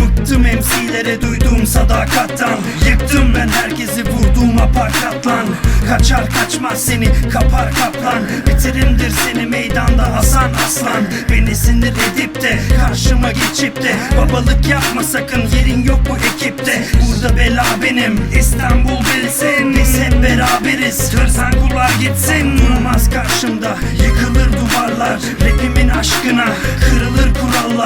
Bıktım MC'lere duyduğum sadakattan. Yıktım ben herkesi vurduğum aparkat lan Kaçar kaçmaz seni kapar kaplan. Bitirimdir seni meydanda Hasan Aslan. Beni sinir edip de karşıma geçip de Babalık yapma sakın yerin yok bu ekipte. Burada bela benim İstanbul bilsin. Biz hep beraberiz Kırsan kullar gitsin. Duramaz karşımda yıkılır duvarlar Rapimin aşkına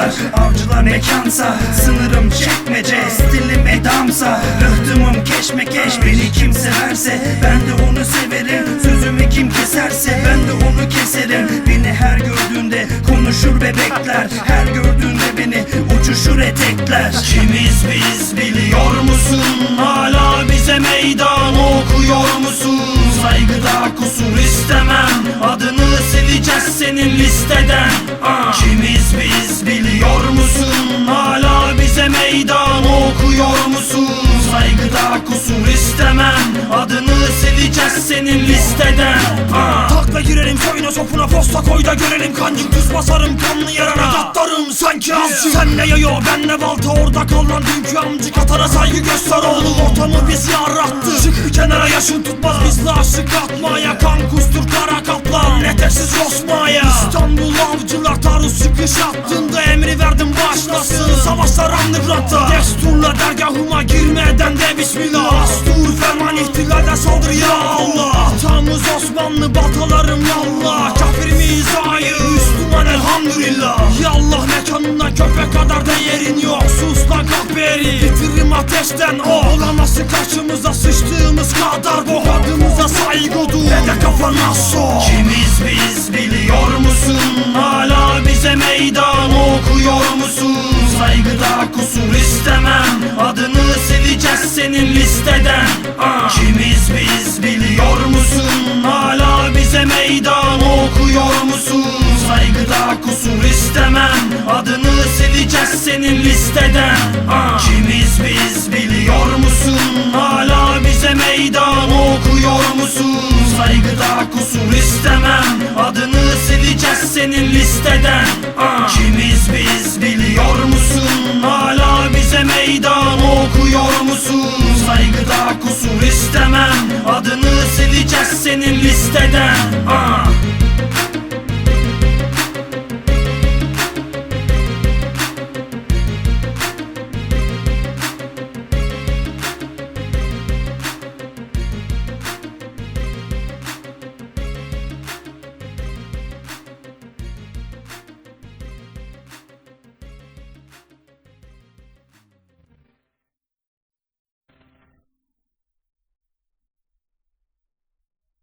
kurallar Avcılar mekansa sınırım çekmece Stilim edamsa rıhtımım keşmekeş Beni kim severse ben de onu severim Sözümü kim keserse ben de onu keserim Beni her gördüğünde konuşur ve bekler Her gördüğünde beni uçuşur etekler Kimiz biz biliyor musun? Hala bize meydan senin listeden. Ah. Kimiz biz biliyor musun? Hala bize meydan okuyor musun? Saygıda kusur istemem. Adını sileceğiz senin listeden. Ah. Takla girerim soyuna sopuna posta koy da görelim. Kancık düz basarım kanlı yarana Gatlarım sanki avcı Sen ne yayo ben ne balta. Orada kal lan dünkü amcı Katara saygı göster oğlum ortamı biz yarattı. Çık bir kenara yaşın tutmaz. Biz laşık atmaya Kan kustur kara kaplan. Yetersiz osmaya İstanbul avcılar taarruz çıkış attığında Emri verdim başlasın savaşlar underground'da. Desturla dergahıma girmeden de bismillah. Astur ferman ihtilalden saldır ya Allah. Atamız Osmanlı batalarım yallah. Kafir miyiz hayır Müslüman elhamdülillah. Yallah mekanına köpek kadar da yerin yok. Sus lan kalk beri Bitiririm ateşten o Olamazsın karşımıza sıçtığımız kadar Bu adımıza saygı duy Ve de kafana sok listeden Ah. Kimiz biz biliyor musun? Hala bize meydan okuyor musun? Saygıda kusur istemem Adını sileceğiz senin listeden Ah. Kimiz biz biliyor musun? Hala bize meydan okuyor musun? Saygıda kusur istemem Adını sileceğiz senin listeden Ah. Kimiz biz biliyor musun? Hala bize meydan okuyor musun? Adını sileceğiz senin listeden Ah.